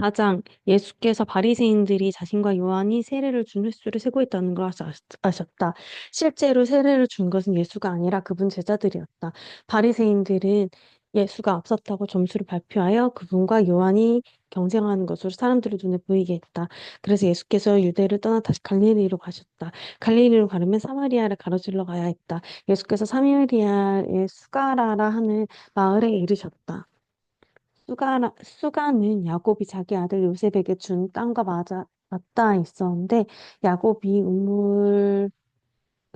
4장 예수께서 바리새인들이 자신과 요한이 세례를 준 횟수를 세고 있다는 걸 아셨- 아셨다. 실제로 세례를 준 것은 예수가 아니라 그분 제자들이었다. 바리새인들은 예수가 앞섰다고 점수를 발표하여 그분과 요한이 경쟁하는 것으로 사람들의 눈에 보이게 했다. 그래서 예수께서 유대를 떠나 다시 갈릴리로 가셨다. 갈릴리로 가려면 사마리아를 가로질러 가야 했다. 예수께서 사마리아의 수가라라 하는 마을에 이르셨다. 수가라, 수가는 야곱이 자기 아들 요셉에게 준 땅과 맞아, 맞닿아 있었는데 야곱이 우물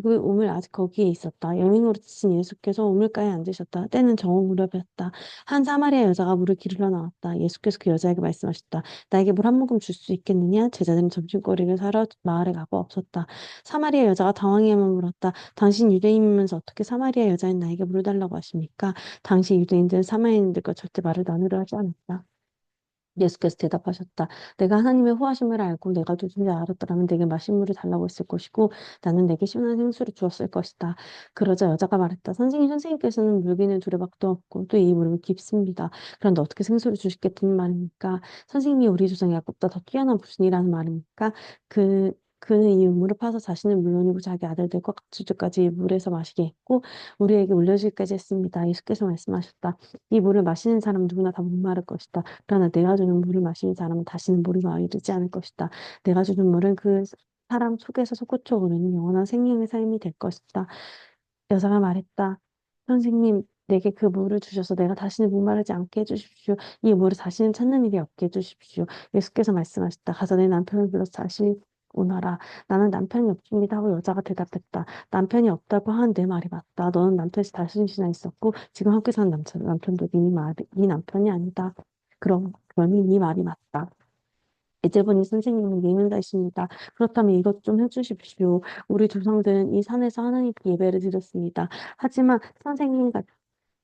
그 우물 아직 거기에 있었다. 여인으로 지친 예수께서 우물가에 앉으셨다. 때는 정오 무렵이었다. 한 사마리아 여자가 물을 기르러 나왔다. 예수께서 그 여자에게 말씀하셨다. 나에게 물 한 모금 줄 수 있겠느냐? 제자들은 점심거리를 사러 마을에 가고 없었다. 사마리아 여자가 당황해만 물었다. 당신 유대인이면서 어떻게 사마리아 여자인 나에게 물을 달라고 하십니까? 당시 유대인들은 사마리아인들과 절대 말을 나누려 하지 않았다. 예수께서 대답하셨다. 내가 하나님의 후하심을 알고 내가 누군지 알았더라면 내게 마실 물을 달라고 했을 것이고 나는 내게 시원한 생수를 주었을 것이다. 그러자 여자가 말했다. 선생님, 선생님께서는 물기는 두레박도 없고 또 이 물은 깊습니다. 그런데 어떻게 생수를 주시겠다는 말입니까? 선생님이 우리 조상 야곱보다 더 뛰어난 분이라는 말입니까? 그 그는 이 우물을 파서 자신은 물론이고 자기 아들들과 가축들까지 이 물에서 마시게 했고 우리에게 물려주기까지 했습니다. 예수께서 말씀하셨다. 이 물을 마시는 사람 누구나 다 목마를 것이다. 그러나 내가 주는 물을 마시는 사람은 다시는 물이 마르지 않을 것이다. 내가 주는 물은 그 사람 속에서 솟구쳐 오르는 영원한 생명의 삶이 될 것이다. 여자가 말했다. 선생님, 내게 그 물을 주셔서 내가 다시는 목마르지 않게 해주십시오. 이 물을 다시는 찾는 일이 없게 해주십시오. 예수께서 말씀하셨다. 가서 내 남편을 불러서 다시 오너라. 나는 남편이 없습니다 하고 여자가 대답했다. 남편이 없다고 하는 내 말이 맞다. 너는 남편이 다섯이나 있었고 지금 함께 사는 남편, 남편도 네 말, 네 남편이 아니다. 그럼 그러니 네 말이 맞다. 이제 보니 선생님은 예민자이십니다. 그렇다면 이것 좀 해주십시오. 우리 조상들은 이 산에서 하나님께 예배를 드렸습니다. 하지만 선생님 같은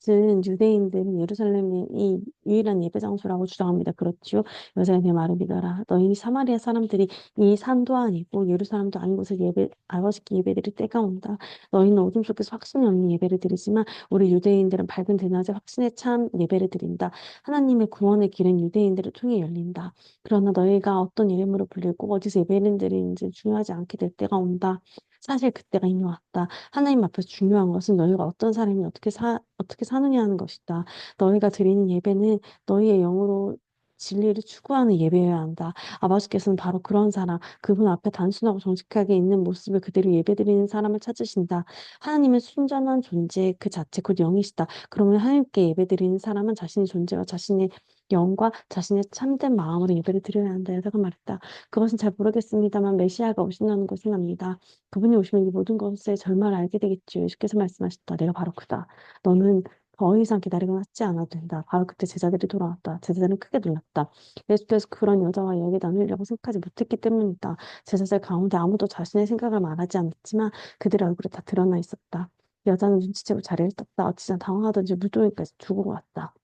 유대인들은 예루살렘이 이 유일한 예배 장소라고 주장합니다. 그렇지요? 여자의 내 말을 믿어라. 너희 사마리아 사람들이 이 산도 아니고 예루살렘도 아닌 곳을 예배 아버지께 예배드릴 때가 온다. 너희는 어둠 속에서 확신이 없는 예배를 드리지만 우리 유대인들은 밝은 대낮에 확신에 참 예배를 드린다. 하나님의 구원의 길은 유대인들을 통해 열린다. 그러나 너희가 어떤 이름으로 불리고 어디서 예배를 드리는지 중요하지 않게 될 때가 온다. 사실 그때가 이미 왔다. 하나님 앞에서 중요한 것은 너희가 어떤 사람이 어떻게 사, 어떻게 사느냐 하는 것이다. 너희가 드리는 예배는 너희의 영으로 진리를 추구하는 예배여야 한다. 아버지께서는 바로 그런 사람, 그분 앞에 단순하고 정직하게 있는 모습을 그대로 예배드리는 사람을 찾으신다. 하나님은 순전한 존재 그 자체, 곧 영이시다. 그러면 하나님께 예배드리는 사람은 자신의 존재와 자신의 영과 자신의 참된 마음으로 예배를 드려야 한다. 여자가 말했다. 그것은 잘 모르겠습니다만 메시아가 오신다는 것은 압니다. 그분이 오시면 이 모든 것의 절말을 알게 되겠지요. 예수께서 말씀하셨다. 내가 바로 그다. 너는 더 이상 기다리고 하지 않아도 된다. 바로 그때 제자들이 돌아왔다. 제자들은 크게 놀랐다. 예수께서 그런 여자와 이야기 나누려고 생각하지 못했기 때문이다. 제자들 가운데 아무도 자신의 생각을 말하지 않았지만 그들의 얼굴에 다 드러나 있었다. 여자는 눈치채고 자리를 떴다. 어찌나 당황하던지 물동이까지 두고 왔다.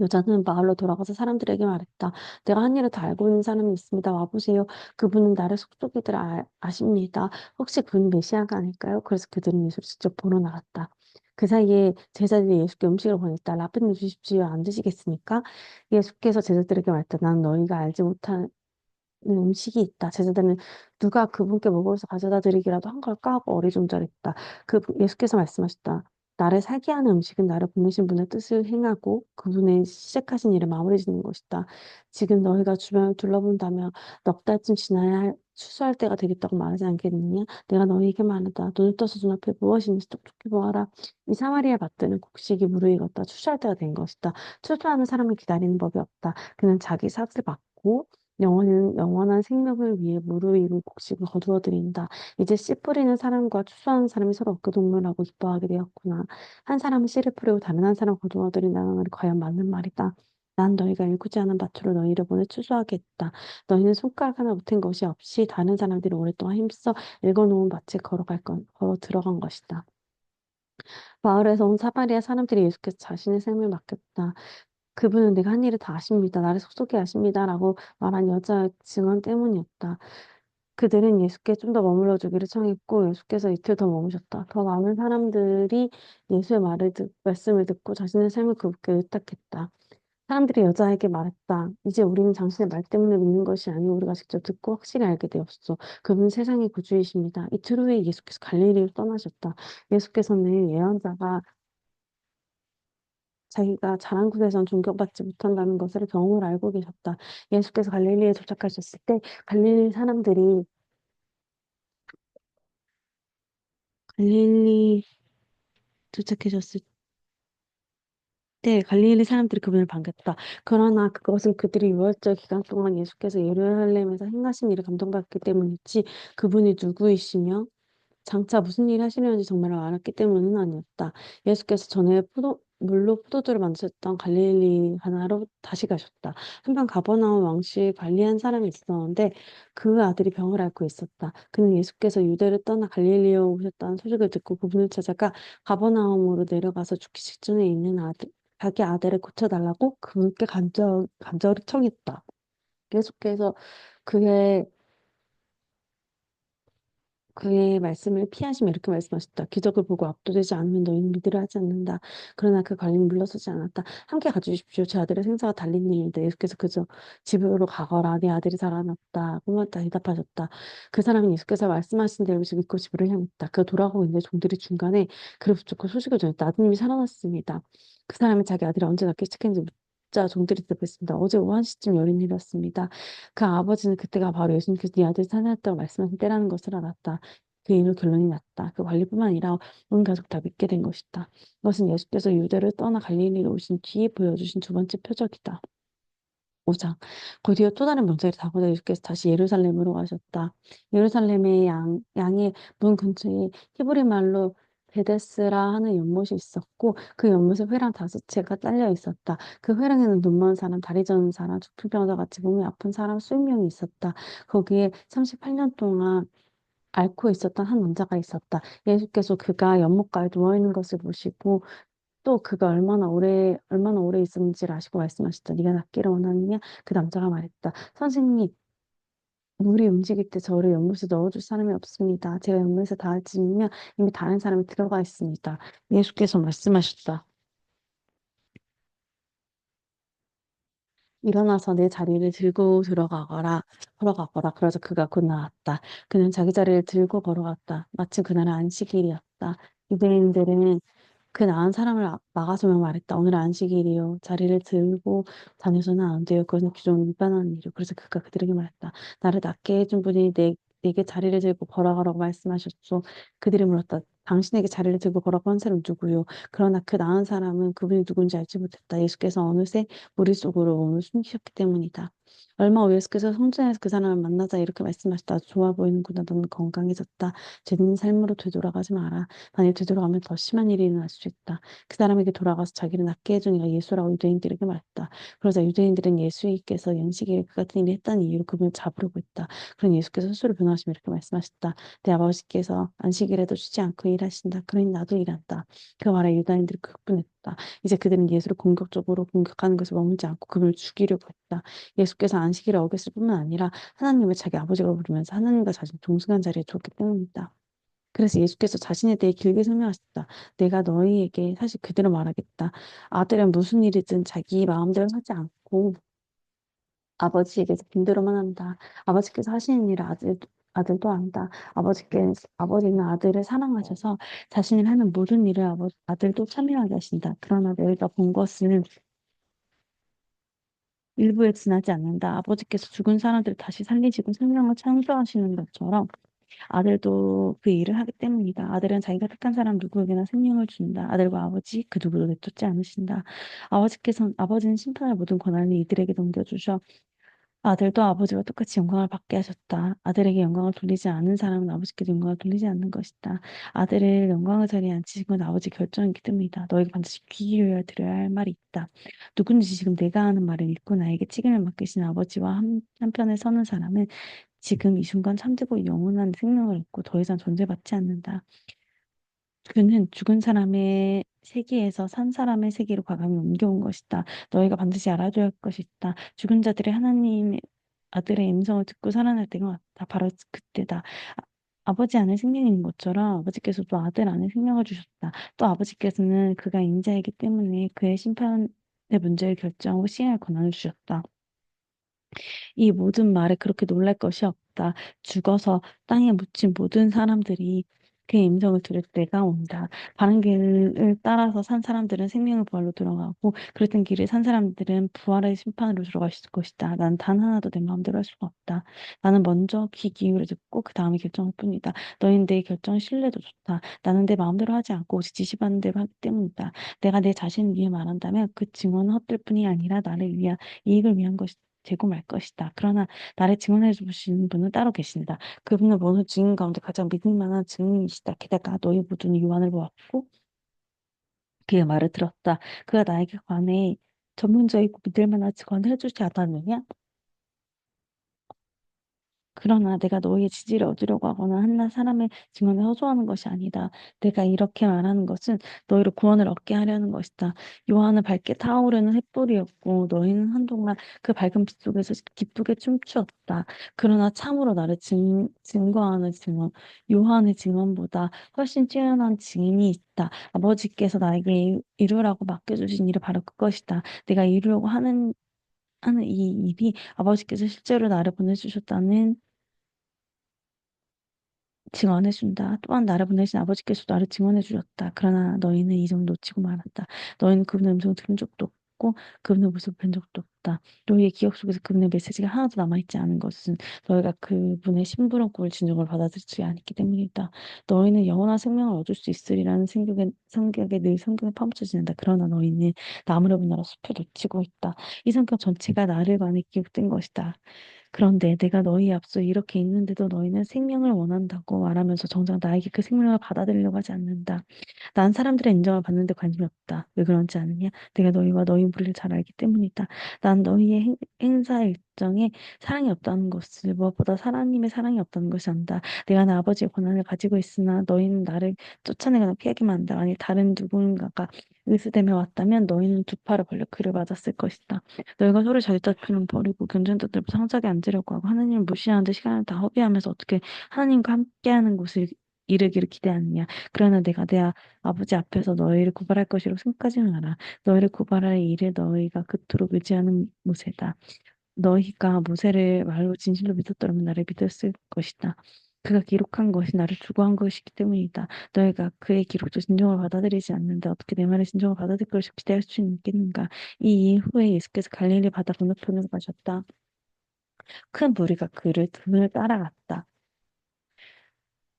여자는 마을로 돌아가서 사람들에게 말했다. 내가 한 일을 다 알고 있는 사람이 있습니다. 와보세요. 그분은 나를 속속이들 아, 아십니다. 혹시 그분 메시아가 아닐까요? 그래서 그들은 예수를 직접 보러 나갔다. 그 사이에 제자들이 예수께 음식을 보냈다. 라편을 주십시오. 안 드시겠습니까? 예수께서 제자들에게 말했다. 난 너희가 알지 못하는 음식이 있다. 제자들은 누가 그분께 먹어서 가져다 드리기라도 한 걸까 하고 어리둥절했다. 그 예수께서 말씀하셨다. 나를 살게 하는 음식은 나를 보내신 분의 뜻을 행하고 그분의 시작하신 일을 마무리 짓는 것이다. 지금 너희가 주변을 둘러본다면 넉 달쯤 지나야 할, 추수할 때가 되겠다고 말하지 않겠느냐? 내가 너희에게 말한다. 눈을 떠서 눈앞에 무엇이 있는지 똑똑히 보아라. 이 사마리아 밭들은 곡식이 무르익었다. 추수할 때가 된 것이다. 추수하는 사람을 기다리는 법이 없다. 그는 자기 삭을 받고 영원한, 영원한 생명을 위해 무르익은 곡식을 거두어 드린다. 이제 씨 뿌리는 사람과 추수하는 사람이 서로 어깨 동무하고 기뻐하게 되었구나. 한 사람은 씨를 뿌리고 다른 한 사람 거두어 드린다는 말이 과연 맞는 말이다. 난 너희가 일구지 않은 밭으로 너희를 보내 추수하게 했다. 너희는 손가락 하나 붙은 것이 없이 다른 사람들이 오랫동안 힘써 읽어놓은 밭에 걸어갈 건, 걸어 들어간 것이다. 마을에서 온 사마리아 사람들이 예수께서 자신의 삶을 맡겼다. 그분은 내가 한 일을 다 아십니다. 나를 속속히 아십니다라고 말한 여자의 증언 때문이었다. 그들은 예수께 좀 더 머물러 주기를 청했고 예수께서 이틀 더 머무셨다. 더 많은 사람들이 예수의 말을 듣, 말씀을 듣고 자신의 삶을 그분께 의탁했다. 사람들이 여자에게 말했다. 이제 우리는 당신의 말 때문에 믿는 것이 아니오 우리가 직접 듣고 확실히 알게 되었소. 그분은 세상의 구주이십니다. 이틀 후에 예수께서 갈릴리로 떠나셨다. 예수께서는 예언자가 자기가 자란 곳에선 존경받지 못한다는 것을 경험을 알고 계셨다. 예수께서 갈릴리에 도착하셨을 때 갈릴리 사람들이 갈릴리 도착하셨을 때 갈릴리 사람들이 그분을 반겼다. 그러나 그것은 그들이 유월절 기간 동안 예수께서 예루살렘에서 행하신 일을 감동받기 때문이지 그분이 누구이시며 장차 무슨 일 하시려는지 정말 알았기 때문은 아니었다. 예수께서 전에 포도, 물로 포도주를 만드셨던 갈릴리 가나로 다시 가셨다. 한편 가버나움 왕실 관리한 사람이 있었는데 그 아들이 병을 앓고 있었다. 그는 예수께서 유대를 떠나 갈릴리로 오셨다는 소식을 듣고 그분을 찾아가 가버나움으로 내려가서 죽기 직전에 있는 아들, 자기 아들을 고쳐달라고 그분께 간절, 간절히 청했다. 계속해서 그의 그의 말씀을 피하시며 이렇게 말씀하셨다. 기적을 보고 압도되지 않으면 너희는 믿으려 하지 않는다. 그러나 그 관리는 물러서지 않았다. 함께 가주십시오. 제 아들의 생사가 달린 일인데 예수께서 그저 집으로 가거라. 네 아들이 살아났다. 고맙다. 대답하셨다. 그 사람은 예수께서 말씀하신 대로 믿고 집으로 향했다. 그가 돌아가고 있는데 종들이 중간에 그를 붙잡고 소식을 전했다. 아드님이 살아났습니다. 그 사람이 자기 아들이 언제 낳기 시작했는지 묻 자 종들이 대답했습니다. 어제 오후 1시쯤 열린 일이었습니다. 그 아버지는 그때가 바로 예수님께서 네 아들이 살아났다고 말씀하신 때라는 것을 알았다. 그 일로 결론이 났다. 그 관리뿐만 아니라 온 가족 다 믿게 된 것이다. 이것은 예수께서 유대를 떠나 갈릴리로 오신 뒤에 보여주신 두 번째 표적이다. 5장. 곧이어 또 다른 명절이 다가오자 예수께서 다시 예루살렘으로 가셨다. 예루살렘의 양, 양의 문 근처에 히브리 말로 베데스라 하는 연못이 있었고 그 연못에 회랑 다섯 채가 딸려 있었다. 그 회랑에는 눈먼 사람, 다리 저는 사람, 중풍병자 같이 몸이 아픈 사람 수백 명이 있었다. 거기에 38년 동안 앓고 있었던 한 남자가 있었다. 예수께서 그가 연못가에 누워 있는 것을 보시고 또 그가 얼마나 오래 얼마나 오래 있었는지를 아시고 말씀하셨다. 네가 낫기를 원하느냐? 그 남자가 말했다. 선생님, 물이 움직일 때 저를 연못에 넣어줄 사람이 없습니다. 제가 연못에 닿을 쯤이면 이미 다른 사람이 들어가 있습니다. 예수께서 말씀하셨다. 일어나서 내 자리를 들고 들어가거라, 걸어가거라. 그러자 그가 곧 나왔다. 그는 자기 자리를 들고 걸어갔다. 마침 그날은 안식일이었다. 유대인들은 그 나은 사람을 아- 막아서며 말했다. 오늘 안식일이요. 자리를 들고 다녀서는 안 돼요. 그것은 규정을 위반하는 일이요. 그래서 그가 그들에게 말했다. 나를 낫게 해준 분이 내, 내게 자리를 들고 걸어가라고 말씀하셨소. 그들이 물었다. 당신에게 자리를 들고 걸어간 사람은 누구요? 그러나 그 나은 사람은 그분이 누군지 알지 못했다. 예수께서 어느새 무리 속으로 숨기셨기 때문이다. 얼마 후 예수께서 성전에서 그 사람을 만나자 이렇게 말씀하셨다. 좋아 보이는구나. 너는 건강해졌다. 죄는 삶으로 되돌아가지 마라. 만일 되돌아가면 더 심한 일이 일어날 수 있다. 그 사람에게 돌아가서 자기를 낫게 해준 이가 예수라고 유대인들에게 말했다. 그러자 유대인들은 예수께서 연식일에 그 같은 일을 했다는 이유로 그분을 잡으려고 했다. 그런 예수께서 스스로 변호하시며 이렇게 말씀하셨다. 내 아버지께서 안식일에도 쉬지 않고 일하신다. 그러니 나도 일한다. 그 말에 유다인들이 극분했다. 이제 그들은 예수를 공격적으로 공격하는 것을 머물지 않고 그분을 죽이려고 했다. 예수께서 안식일을 어겼을 뿐만 아니라 하나님을 자기 아버지로 부르면서 하나님과 자신 동등한 자리에 두었기 때문이다. 그래서 예수께서 자신에 대해 길게 설명하셨다. 내가 너희에게 사실 그대로 말하겠다. 아들은 무슨 일이든 자기 마음대로 하지 않고 아버지에게서 빈대로만 한다. 아버지께서 하시는 일을 아들, 아들도 한다. 아버지께, 아버지는 아들을 사랑하셔서 자신이 하는 모든 일을 아버, 아들도 참여하게 하신다. 그러나 너희가 본 것은 일부에 지나지 않는다. 아버지께서 죽은 사람들을 다시 살리시고 생명을 창조하시는 것처럼 아들도 그 일을 하기 때문이다. 아들은 자기가 택한 사람 누구에게나 생명을 준다. 아들과 아버지 그 누구도 내쫓지 않으신다. 아버지께서 아버지는 심판의 모든 권한을 이들에게 넘겨주셔 아들도 아버지와 똑같이 영광을 받게 하셨다. 아들에게 영광을 돌리지 않은 사람은 아버지께도 영광을 돌리지 않는 것이다. 아들을 영광의 자리에 앉히신 건 아버지 결정이기 때문이다. 너희가 반드시 귀 기울여 들어야 할 말이 있다. 누군지 지금 내가 하는 말을 믿고 나에게 책임을 맡기신 아버지와 한, 한편에 서는 사람은 지금 이 순간 참되고 영원한 생명을 얻고 더 이상 존재받지 않는다. 그는 죽은 사람의 세계에서 산 사람의 세계로 과감히 옮겨온 것이다. 너희가 반드시 알아둬야 할 것이 있다. 죽은 자들이 하나님의 아들의 음성을 듣고 살아날 때가 왔다. 바로 그때다. 아, 아버지 안에 있는 것처럼 아버지께서도 아들 안에 생명을 주셨다. 또 아버지께서는 그가 인자이기 때문에 그의 심판 내 문제를 결정하고 시행할 권한을 주셨다. 이 모든 말에 그렇게 놀랄 것이 없다. 죽어서 땅에 묻힌 모든 사람들이 그의 음성을 들을 때가 온다. 바른 길을 따라서 산 사람들은 생명의 부활로 들어가고 그랬던 길을 산 사람들은 부활의 심판으로 들어갈 것이다. 난 단 하나도 내 마음대로 할 수가 없다. 나는 먼저 귀 기울여 듣고 그 다음에 결정할 뿐이다. 너희는 내 결정 신뢰도 좋다. 나는 내 마음대로 하지 않고 오직 지시받는 대로 하기 때문이다. 내가 내 자신을 위해 말한다면 그 증언은 헛될 뿐이 아니라 나를 위한 이익을 위한 것이다. 말 것이다. 그러나 나를 증언해 주시는 분은 따로 계신다. 그분은 모든 증인 가운데 가장 믿을 만한 증인이시다. 게다가 너희 모두는 요한을 보았고 그의 말을 들었다. 그가 나에게 관해 전문적이고 믿을 만한 증언을 해주지 않았느냐? 그러나 내가 너희의 지지를 얻으려고 하거나 한낱 사람의 증언을 허소하는 것이 아니다. 내가 이렇게 말하는 것은 너희로 구원을 얻게 하려는 것이다. 요한은 밝게 타오르는 횃불이었고 너희는 한동안 그 밝은 빛 속에서 기쁘게 춤추었다. 그러나 참으로 나를 증, 증거하는 증언, 요한의 증언보다 훨씬 뛰어난 증인이 있다. 아버지께서 나에게 이루라고 맡겨주신 일은 바로 그것이다. 내가 이루려고 하는 하는 이 일이 아버지께서 실제로 나를 보내주셨다는 증언해 준다. 또한 나를 보내신 아버지께서 나를 증언해 주셨다. 그러나 너희는 이점 놓치고 말았다. 너희는 그분의 음성을 들은 적도 없고 그분의 모습을 뵌 적도 없다. 너희의 기억 속에서 그분의 메시지가 하나도 남아있지 않은 것은 너희가 그분의 심부름 꼴 진정을 받아들이지 않았기 때문이다. 너희는 영원한 생명을 얻을 수 있으리라는 생각에, 성격에 늘 성경에 파묻혀 지낸다. 그러나 너희는 나무를 분나라 숲을 놓치고 있다. 이 성경 전체가 나를 관해 기록된 것이다. 그런데 내가 너희 앞서 이렇게 있는데도 너희는 생명을 원한다고 말하면서 정작 나에게 그 생명을 받아들이려고 하지 않는다. 난 사람들의 인정을 받는데 관심이 없다. 왜 그런지 아느냐? 내가 너희와 너희 무리를 잘 알기 때문이다. 난 너희의 행, 행사 일정에 사랑이 없다는 것을 무엇보다 하나님의 사랑이 없다는 것을 안다. 내가 나 아버지의 권한을 가지고 있으나 너희는 나를 쫓아내거나 피하기만 한다. 만일 다른 누군가가 의스되며 왔다면 너희는 두 팔을 벌려 그를 맞았을 것이다. 너희가 자기 다툼을 버리고 견전자들 상작에 앉으려고 하고 하나님을 무시하는 데 시간을 다 허비하면서 어떻게 하나님과 함께하는 곳을 이르기를 기대하느냐. 그러나 내가 내 아- 아버지 앞에서 너희를 구발할 것이라고 생각하지는 않아. 너희를 구발할 일을 너희가 그토록 의지하는 모세다. 너희가 모세를 말로 진실로 믿었더라면 나를 믿었을 것이다. 그가 기록한 것이 나를 주고한 것이기 때문이다. 너희가 그의 기록도 진정을 받아들이지 않는데 어떻게 내 말의 진정을 받아들일 것을 기대할 수 있겠는가? 이 이후에 예수께서 갈릴리 바다 건너편으로 가셨다. 큰 무리가 그를 등을 따라갔다.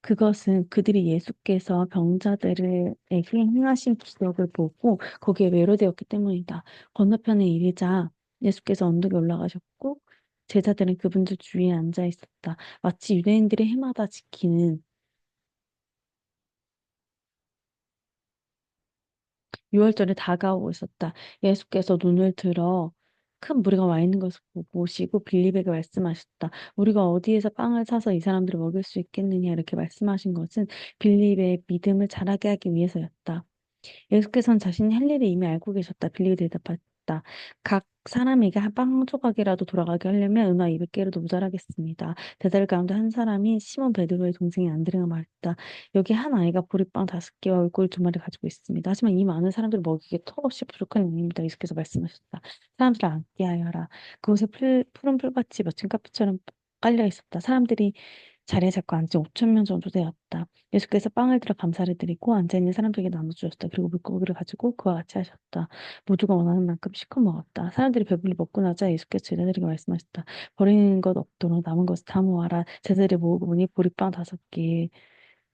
그것은 그들이 예수께서 병자들에게 행하신 기적을 보고 거기에 매료되었기 때문이다. 건너편에 이르자 예수께서 언덕에 올라가셨고 제자들은 그분들 주위에 앉아 있었다. 마치 유대인들이 해마다 지키는 유월절에 다가오고 있었다. 예수께서 눈을 들어 큰 무리가 와 있는 것을 보시고 빌립에게 말씀하셨다. 우리가 어디에서 빵을 사서 이 사람들을 먹일 수 있겠느냐 이렇게 말씀하신 것은 빌립의 믿음을 자라게 하기 위해서였다. 예수께서는 자신이 할 일을 이미 알고 계셨다. 빌립이 대답했다. 각 사람에게 한 빵 조각이라도 돌아가게 하려면 은화 200개라도 모자라겠습니다. 대들 가운데 한 사람이 시몬 베드로의 동생이 안드레가 말했다. 여기 한 아이가 보리빵 다섯 개와 얼굴 두 마리 가지고 있습니다. 하지만 이 많은 사람들을 먹이기에 턱없이 부족한 양입니다. 예수께서 말씀하셨다. 사람들을 앉게 하여 하라. 그곳에 풀, 푸른 풀밭이 멋진 카페처럼 깔려 있었다. 사람들이 자리에 잡고 앉은 5천 명 정도 되었다. 예수께서 빵을 들어 감사를 드리고 앉아있는 사람들에게 나눠주셨다. 그리고 물고기를 가지고 그와 같이 하셨다. 모두가 원하는 만큼 시커 먹었다. 사람들이 배불리 먹고 나자 예수께서 제자들에게 말씀하셨다. 버리는 것 없도록 남은 것을 다 모아라. 제자들이 모으고 보니 보리빵 다섯 개,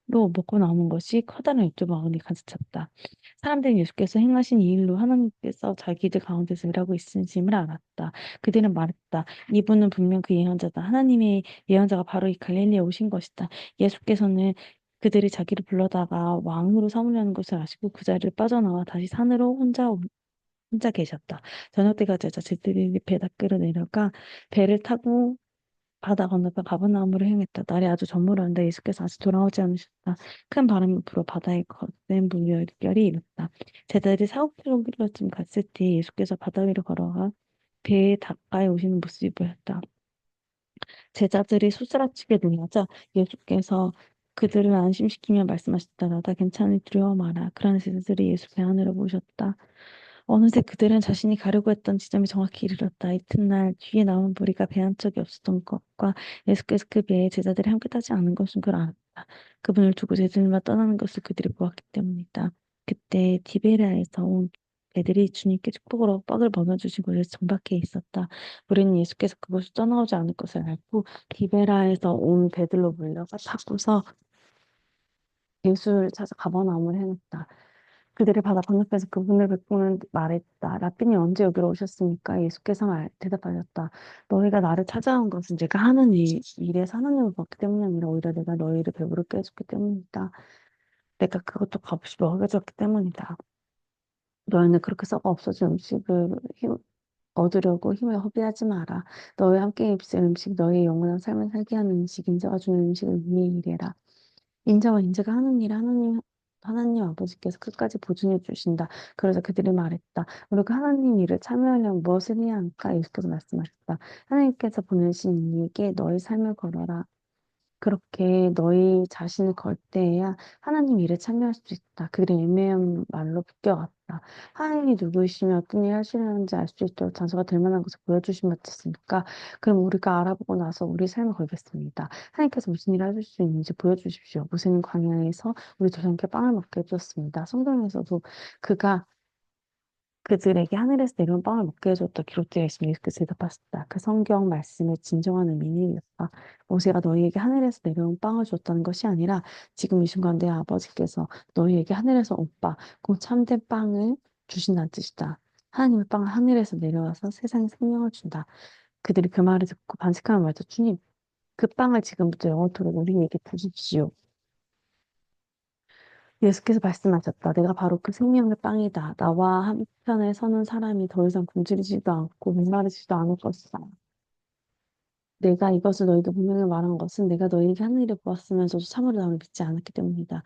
로 먹고 남은 것이 커다란 육조망원이 가득 찼다. 사람들은 예수께서 행하신 이 일로 하나님께서 자기들 가운데서 일하고 있으심을 알았다. 그들은 말했다. 이분은 분명 그 예언자다. 하나님의 예언자가 바로 이 갈릴리에 오신 것이다. 예수께서는 그들이 자기를 불러다가 왕으로 삼으려는 것을 아시고 그 자리를 빠져나와 다시 산으로 혼자 혼자 계셨다. 저녁 때가 되자 제들이 배 밖으로 내려가 배를 타고 바다 건너편 가버나움으로 향했다. 날이 아주 저물었는데 예수께서 아직 돌아오지 않으셨다. 큰 바람이 불어 바다에 거센 물결이 일었다. 제자들이 사십 킬로미터쯤 갔을 때 예수께서 바다 위로 걸어가 배에 가까이 오시는 모습이 보였다. 제자들이 소스라치게 놀라자 예수께서 그들을 안심시키며 말씀하셨다. 나다 괜찮으니 두려워 마라. 그러나 제자들이 예수 배 안으로 모셨다. 어느새 그들은 자신이 가려고 했던 지점에 정확히 이르렀다. 이튿날 뒤에 나온 무리가 배한 적이 없었던 것과 예수께서 그 배에 제자들이 함께 타지 않은 것은 그를 알았다. 그분을 두고 제자들만 떠나는 것을 그들이 보았기 때문이다. 그때 디베레아에서 온 배들이 주님께 축복으로 떡을 먹여주신 곳에서 정박해 있었다. 우리는 예수께서 그곳을 떠나오지 않을 것을 알고 디베라에서 온 배들로 몰려가 타고서 예수를 찾아 가버나움을 해냈다. 그들의 바다 건너편에서 그분을 뵙고는 말했다. 라빈이 언제 여기로 오셨습니까? 예수께서 말, 대답하셨다. 너희가 나를 찾아온 것은 내가 하는 일, 일에서 하나님을 봤기 때문이 아니라 오히려 내가 너희를 배부르게 해줬기 때문이다. 내가 그것도 값없이 먹여줬기 때문이다. 너희는 그렇게 썩어 없어진 음식을 힘, 얻으려고 힘을 허비하지 마라. 너희와 함께 입술 음식, 너희의 영원한 삶을 살게 하는 음식, 인자가 주는 음식을 위해 일해라. 인자와 인자가 하는 일을 하나님, 하나님 아버지께서 끝까지 보증해 주신다. 그래서 그들이 말했다. 우리가 하나님 일을 참여하려면 무엇을 해야 할까? 예수께서 말씀하셨다. 하나님께서 보내신 이에게 너의 삶을 걸어라. 그렇게 너희 자신을 걸 때에야 하나님 일에 참여할 수 있다. 그들의 애매한 말로 비껴갔다. 하나님이 누구이시며 어떤 일 하시려는지 알 수 있도록 단서가 될 만한 것을 보여주신 것 같습니까? 그럼 우리가 알아보고 나서 우리 삶을 걸겠습니다. 하나님께서 무슨 일을 하실 수 있는지 보여주십시오. 모세는 광야에서 우리 조상께 빵을 먹게 해주었습니다. 성경에서도 그가 그들에게 하늘에서 내려온 빵을 먹게 해줬다 기록되어 있으며 이렇게 대답하셨다. 그 성경 말씀의 진정한 의미는 이었다. 모세가 너희에게 하늘에서 내려온 빵을 줬다는 것이 아니라 지금 이 순간 내 아버지께서 너희에게 하늘에서 온 빵, 그 참된 빵을 주신다는 뜻이다. 하나님의 빵은 하늘에서 내려와서 세상에 생명을 준다. 그들이 그 말을 듣고 반식하는 말도 주님, 그 빵을 지금부터 영원토록 우리에게 주십시오. 예수께서 말씀하셨다. 내가 바로 그 생명의 빵이다. 나와 한편에 서는 사람이 더 이상 굶주리지도 않고 목마르지도 않을 것이다. 내가 이것을 너희에게 분명히 말한 것은 내가 너희에게 하늘에 보았으면서도 참으로 나를 믿지 않았기 때문이다.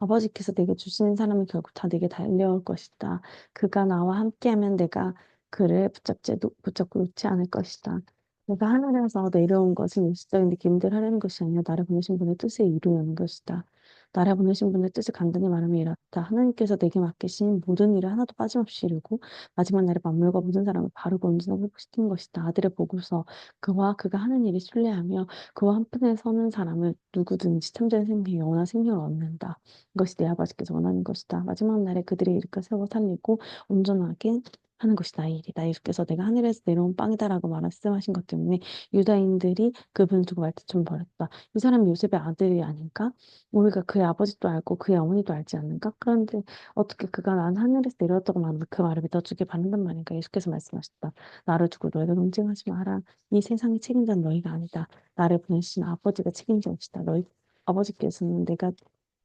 아버지께서 내게 주시는 사람은 결국 다 내게 달려올 것이다. 그가 나와 함께하면 내가 그를 붙잡지, 붙잡고 놓지 않을 것이다. 내가 하늘에서 내려온 것은 일시적인 느낌들 하려는 것이 아니라 나를 보내신 분의 뜻을 이루려는 것이다. 나를 보내신 분의 뜻을 간단히 말하면 이렇다. 하나님께서 내게 맡기신 모든 일을 하나도 빠짐없이 이루고 마지막 날에 만물과 모든 사람을 바르고 온전하게 회복시킨 것이다. 아들을 보고서 그와 그가 하는 일이 신뢰하며 그와 한편에 서는 사람을 누구든지 참된 생명, 영원한 생명을 얻는다. 이것이 내 아버지께서 원하는 것이다. 마지막 날에 그들의 일을 세워 살리고 온전하게 하는 것이다. 이 일이다. 예수께서 내가 하늘에서 내려온 빵이다라고 말씀하신 것 때문에 유다인들이 그분을 두고 말투좀 벌였다. 이 사람이 요셉의 아들이 아닌가? 우리가 그의 아버지도 알고 그의 어머니도 알지 않는가? 그런데 어떻게 그가 난 하늘에서 내려왔다고 말하면 그 말을 믿어주길 바란단 말인가? 예수께서 말씀하셨다. 나를 두고 너희가 논쟁하지 마라. 이 세상의 책임자는 너희가 아니다. 나를 보내신 아버지가 책임자시다. 너희 아버지께서는 내가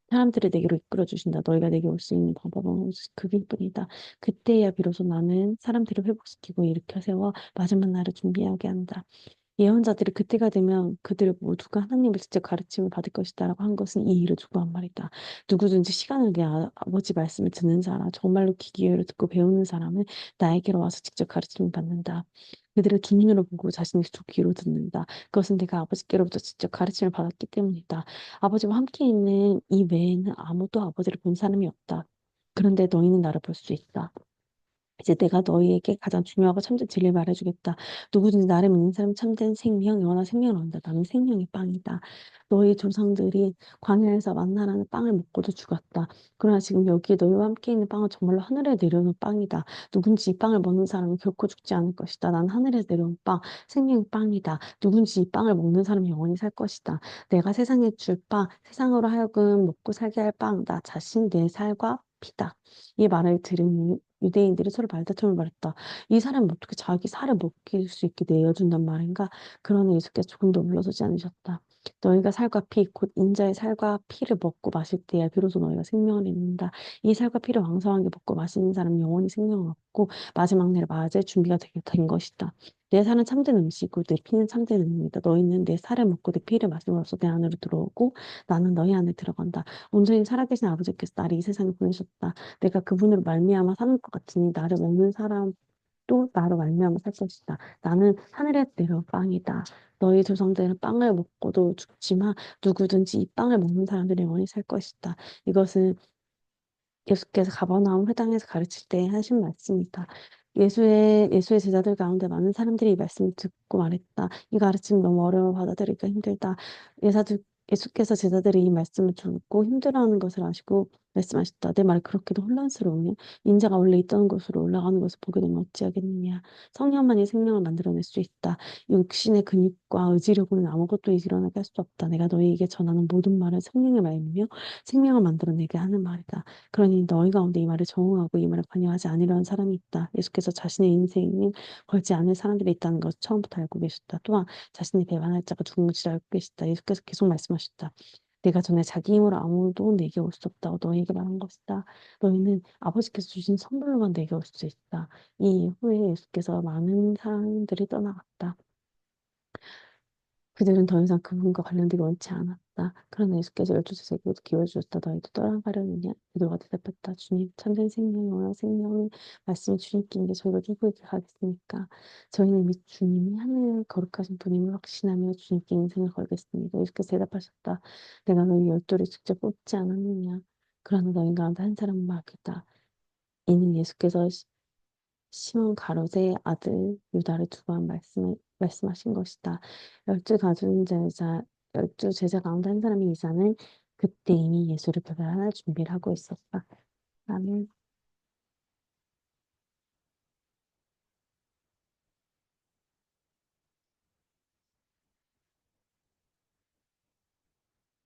사람들을 내게로 이끌어 주신다. 너희가 내게 올 수 있는 방법은 그길 뿐이다. 그때야 비로소 나는 사람들을 회복시키고 일으켜 세워 마지막 날을 준비하게 한다. 예언자들이 그때가 되면 그들 모두가 하나님을 직접 가르침을 받을 것이다라고 한 것은 이 일을 두고 한 말이다. 누구든지 시간을 내 아, 아버지 말씀을 듣는 사람, 정말로 귀 기울여 듣고 배우는 사람은 나에게로 와서 직접 가르침을 받는다. 그들의 두 눈으로 보고 자신의 두 귀로 듣는다. 그것은 내가 아버지께로부터 직접 가르침을 받았기 때문이다. 아버지와 함께 있는 이 외에는 아무도 아버지를 본 사람이 없다. 그런데 너희는 나를 볼 수 있다. 이제 내가 너희에게 가장 중요하고 참된 진리를 말해주겠다. 누구든지 나를 믿는 사람 참된 생명, 영원한 생명을 얻는다. 나는 생명의 빵이다. 너희 조상들이 광야에서 만나라는 빵을 먹고도 죽었다. 그러나 지금 여기에 너희와 함께 있는 빵은 정말로 하늘에 내려오는 빵이다. 누군지 이 빵을 먹는 사람은 결코 죽지 않을 것이다. 난 하늘에서 내려온 빵, 생명의 빵이다. 누군지 이 빵을 먹는 사람은 영원히 살 것이다. 내가 세상에 줄 빵, 세상으로 하여금 먹고 살게 할 빵, 나 자신 내 살과 피다. 이 말을 들은 유대인들이 서로 말다툼을 벌였다. 이 사람은 어떻게 자기 살을 먹일 수 있게 내어준단 말인가? 그러나 예수께서 조금도 물러서지 않으셨다. 너희가 살과 피, 곧 인자의 살과 피를 먹고 마실 때야 비로소 너희가 생명을 잃는다. 이 살과 피를 왕성하게 먹고 마시는 사람은 영원히 생명을 얻고 마지막 날에 맞을 준비가 되게 된 것이다. 내 살은 참된 음식이고 내 피는 참된 음입니다. 너희는 내 살을 먹고 내 피를 마심으로써 내 안으로 들어오고 나는 너희 안에 들어간다. 온전히 살아계신 아버지께서 나를 이 세상에 보내셨다. 내가 그분으로 말미암아 사는 것 같으니 나를 먹는 사람 또 나로 말미암아 살 것이다. 나는 하늘에 내려 빵이다. 너희 조상들은 빵을 먹고도 죽지만 누구든지 이 빵을 먹는 사람들이 영원히 살 것이다. 이것은 예수께서 가버나움 회당에서 가르칠 때 하신 말씀이다. 예수의 예수의 제자들 가운데 많은 사람들이 이 말씀을 듣고 말했다. 이 가르침 너무 어려워 받아들이기가 힘들다. 예사들 예수께서 제자들이 이 말씀을 듣고 힘들어하는 것을 아시고 말씀하셨다. 내 말이 그렇게도 혼란스러우냐? 인자가 원래 있던 곳으로 올라가는 것을 보게 되면 어찌하겠느냐? 성령만이 생명을 만들어낼 수 있다. 육신의 근육과 의지력으로는 아무것도 일어나게 할 수 없다. 내가 너희에게 전하는 모든 말은 성령의 말이며 생명을 만들어내게 하는 말이다. 그러니 너희 가운데 이 말을 정응하고 이 말을 관여하지 아니려는 사람이 있다. 예수께서 자신의 인생을 걸지 않을 사람들이 있다는 것을 처음부터 알고 계셨다. 또한 자신이 배반할 자가 누군지 알고 계시다. 예수께서 계속 말씀하셨다. 내가 전에 자기 힘으로 아무도 내게 올 수 없다고 너희에게 말한 것이다. 너희는 아버지께서 주신 선물로만 내게 올 수 있다. 이 이후에 예수께서 많은 사람들이 떠나갔다. 그들은 더 이상 그분과 관련되기 원치 않았다. 그러나 예수께서 열두 제자에게도 기회를 주셨다. 너희도 떠나가려느냐? 그들과 대답했다. 주님, 참된 생명이 원한 생명은 말씀이 주님께 있는데 저희가 누구에게 가겠습니까? 저희는 이미 주님이 하늘 거룩하신 분임을 확신하며 주님께 인생을 걸겠습니다. 예수께서 대답하셨다. 내가 너희 열두를 직접 뽑지 않았느냐? 그러나 너희 가운데 한 사람은 막겠다. 이는 예수께서 시- 시몬 가롯의 아들 유다를 두고 한 말씀을 말씀하신 것이다. 열두 가진 제자 열두 제자 가운데 한 사람이 이사는 그때 이미 예수를 배반할 준비를 하고 있었다. 아멘.